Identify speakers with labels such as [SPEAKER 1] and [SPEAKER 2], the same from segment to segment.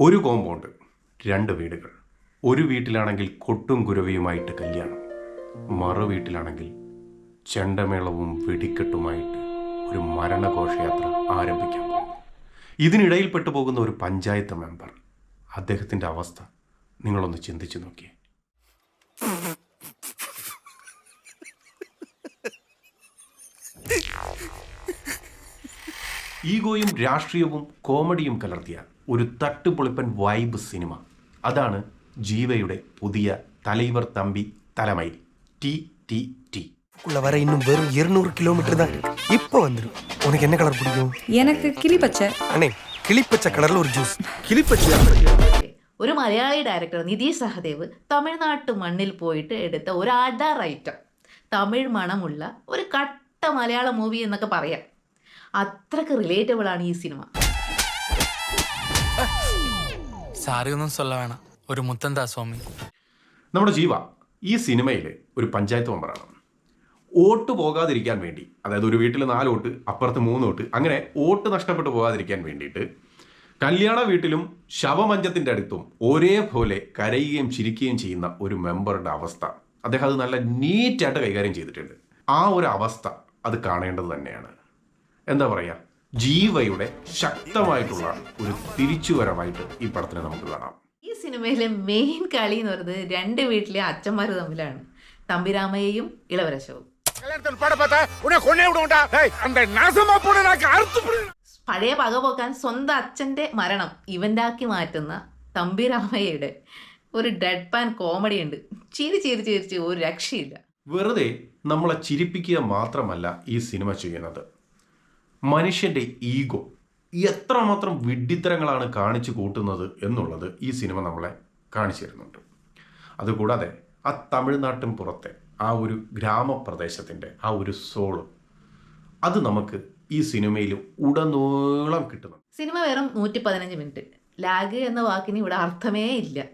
[SPEAKER 1] ഒരു കോമ്പൗണ്ട് രണ്ട് വീടുകൾ. ഒരു വീട്ടിലാണെങ്കിൽ കൊട്ടും കുരവിയുമായിട്ട് കല്യാണം. മറു വീട്ടിലാണെങ്കിൽ ചെണ്ടമേളവും വെടിക്കെട്ടുമായിട്ട് ഒരു മരണഘോഷയാത്ര ആരംഭിക്കാൻ പോകുന്നു. ഇതിനിടയിൽപ്പെട്ടു പോകുന്ന ഒരു പഞ്ചായത്ത് മെമ്പർ അദ്ദേഹത്തിന്റെ അവസ്ഥ നിങ്ങളൊന്ന് ചിന്തിച്ചു നോക്കിയേ. ഈഗോയും രാഷ്ട്രീയവും കോമഡിയും കലർത്തിയ ഒരു തട്ടുപൊളിപ്പൻ വൈബ് സിനിമ അതാണ് ജീവയുടെ പുതിയ Thalaivar Thampi തലമൈ T T T
[SPEAKER 2] உள்ள வர இன்னும் வெறும் இருநூறு கிலோமீட்டர் தான் இப்போ வந்துடும் உனக்கு என்ன கலர் பிடிக்கும்
[SPEAKER 3] எனக்கு கிளி பச்சை
[SPEAKER 2] அண்ணே கிளிப்பச்சை கலர்ல ஒரு ஜூஸ்
[SPEAKER 4] കിളിപ്പച്ച
[SPEAKER 5] ഒരു മലയാളി ഡയറക്ടർ നിധി സഹദേവ് തമിഴ്നാട്ടു മണ്ണിൽ പോയിട്ട് എടുത്ത ഒരു അഡർ ഐറ്റം തമിഴ് മണമുള്ള ഒരു കട്ട മലയാള മൂവി എന്നൊക്കെ പറയാം അത്രക്ക് റിലേറ്റബിൾ ആണ് ഈ സിനിമ
[SPEAKER 6] സാറിയൊന്നും സൊല്ല വേണം. ഒരു മുത്തന്താ സ്വാമി.
[SPEAKER 1] നമ്മുടെ ജീവ ഈ സിനിമയിൽ ഒരു പഞ്ചായത്ത് മെമ്പറാണ്. വോട്ട് പോകാതിരിക്കാൻ വേണ്ടി അതായത് ഒരു വീട്ടിൽ നാല് വോട്ട് അപ്പുറത്ത് മൂന്ന് വോട്ട് അങ്ങനെ വോട്ട് നഷ്ടപ്പെട്ടു പോകാതിരിക്കാൻ വേണ്ടിയിട്ട് കല്യാണ വീട്ടിലും ശവമഞ്ചത്തിന്റെ അടുത്തും ഒരേപോലെ കരയുകയും ചിരിക്കുകയും ചെയ്യുന്ന ഒരു മെമ്പറുടെ അവസ്ഥ. അദ്ദേഹം അത് നല്ല നീറ്റായിട്ട് കൈകാര്യം ചെയ്തിട്ടുണ്ട്. ആ ഒരു അവസ്ഥ അത് കാണേണ്ടത് തന്നെയാണ്. എന്താ പറയുക ജീവയുടെ ശക്തമായിട്ടുള്ള ഒരു തിരിച്ചുവരവായിട്ട് ഈ പടത്തിനെ നമുക്ക് കാണാം.
[SPEAKER 5] ഈ സിനിമയിലെ മെയിൻ കളി എന്ന് പറയുന്നത് രണ്ട് വീട്ടിലെ അച്ഛന്മാർ തമ്മിലാണ്. തമ്പിരാമയെയും ഇളവരശവും. പഴയ പക പോക്കാൻ സ്വന്തം അച്ഛന്റെ മരണം ഇവന്റാക്കി മാറ്റുന്ന തമ്പിരാമയ്യയുടെ ഒരു ഡെഡ് പാൻ കോമഡി ഉണ്ട്. ചിരി ചിരി ചിരിച്ച് ഒരു രക്ഷയില്ല.
[SPEAKER 1] വെറുതെ നമ്മളെ ചിരിപ്പിക്കുക മാത്രമല്ല ഈ സിനിമ ചെയ്യുന്നത്. മനുഷ്യന്റെ ഈഗോ എത്രമാത്രം വിഡ്ഢിത്തരങ്ങളാണ് കാണിച്ചു കൂട്ടുന്നത് എന്നുള്ളത് ഈ സിനിമ നമ്മളെ കാണിച്ചു തരുന്നുണ്ട്. അതുകൂടാതെ ആ തമിഴ്നാട്ടിൻ പുറത്തെ ആ ഒരു ഗ്രാമപ്രദേശത്തിന്റെ ആ ഒരു സോൾ അത് നമുക്ക് ഈ സിനിമയിൽ ഉടനീളം കിട്ടുന്നു
[SPEAKER 5] സിനിമ വെറും നൂറ്റി പതിനഞ്ച് മിനിറ്റ്. ലാഗ് എന്ന വാക്കിന് ഇവിടെ അർത്ഥമേ ഇല്ല.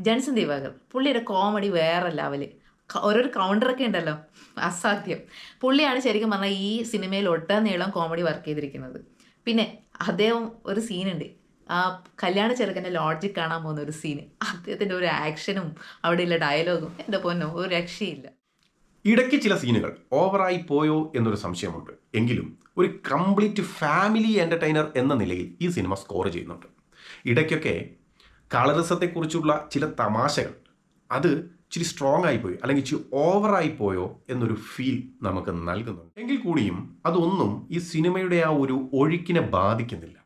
[SPEAKER 5] ജൺസൺ ദിവാകർ പുള്ളിയുടെ കോമഡി വേറെ ലെവൽ ഓരോരോ കൗണ്ടറൊക്കെ ഉണ്ടല്ലോ. അസാധ്യം. പുള്ളിയാണ് ശരിക്കും പറഞ്ഞാൽ ഈ സിനിമയിൽ ഒട്ടനീളം കോമഡി വർക്ക് ചെയ്തിരിക്കുന്നത്. പിന്നെ അദ്ദേഹം ഒരു സീനുണ്ട് ആ കല്യാണ ചെറുക്കന്റെ ലോഡ്ജിൽ കാണാൻ പോകുന്ന ഒരു സീന് അദ്ദേഹത്തിന്റെ ഒരു ആക്ഷനും അവിടെയുള്ള ഡയലോഗും എന്റെ പൊന്നോ ഒരു രക്ഷയില്ല.
[SPEAKER 1] ഇടയ്ക്ക് ചില സീനുകൾ ഓവറായി പോയോ എന്നൊരു സംശയമുണ്ട്. എങ്കിലും ഒരു കംപ്ലീറ്റ് ഫാമിലി എന്റർടൈനർ എന്ന നിലയിൽ ഈ സിനിമ സ്കോർ ചെയ്യുന്നുണ്ട്. ഇടയ്ക്കൊക്കെ കളറിസത്തെക്കുറിച്ചുള്ള ചില തമാശകൾ. അത് ഇച്ചിരി സ്ട്രോങ് ആയിപ്പോയി അല്ലെങ്കിൽ ഇച്ചിരി ഓവറായി പോയോ എന്നൊരു ഫീൽ നമുക്ക് നൽകുന്നുണ്ട്. എങ്കിൽ കൂടിയും അതൊന്നും ഈ സിനിമയുടെ ആ ഒരു ഒഴുക്കിനെ ബാധിക്കുന്നില്ല.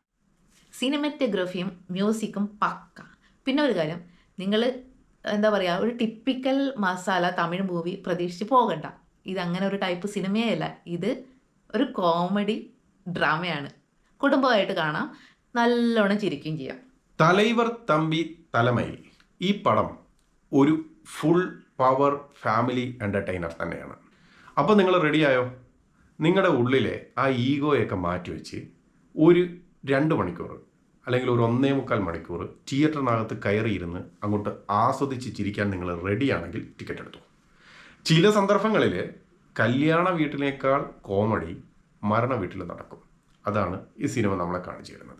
[SPEAKER 5] സിനിമറ്റോഗ്രഫിയും മ്യൂസിക്കും പക്ക. പിന്നെ ഒരു കാര്യം നിങ്ങൾ എന്താ പറയുക ഒരു ടിപ്പിക്കൽ മസാല തമിഴ് മൂവി പ്രതീക്ഷിച്ച് പോകണ്ട. ഇത് അങ്ങനെ ഒരു ടൈപ്പ് സിനിമയല്ല ഇത് ഒരു കോമഡി ഡ്രാമയാണ് കുടുംബമായിട്ട് കാണാം നല്ലോണം ചിരിക്കുകയും ചെയ്യാം.
[SPEAKER 1] തലൈവർ തമ്പി തലമയിൽ ഈ പടം ഒരു ഫുൾ പവർ ഫാമിലി എന്റർടൈനർ തന്നെയാണ്. അപ്പോൾ നിങ്ങൾ റെഡിയായോ നിങ്ങളുടെ ഉള്ളിലെ ആ ഈഗോയൊക്കെ മാറ്റിവെച്ച് ഒരു രണ്ട് മണിക്കൂർ അല്ലെങ്കിൽ ഒരു ഒന്നേ മുക്കാൽ മണിക്കൂർ തിയേറ്ററിനകത്ത് കയറിയിരുന്ന് അങ്ങോട്ട് ആസ്വദിച്ച് ചിരിക്കാൻ നിങ്ങൾ റെഡിയാണെങ്കിൽ ടിക്കറ്റ് എടുത്തു. ചില സന്ദർഭങ്ങളിൽ കല്യാണ വീട്ടിനേക്കാൾ കോമഡി മരണ വീട്ടിൽ നടക്കും. അതാണ് ഈ സിനിമ നമ്മളെ കാണിച്ചു തരുന്നത്.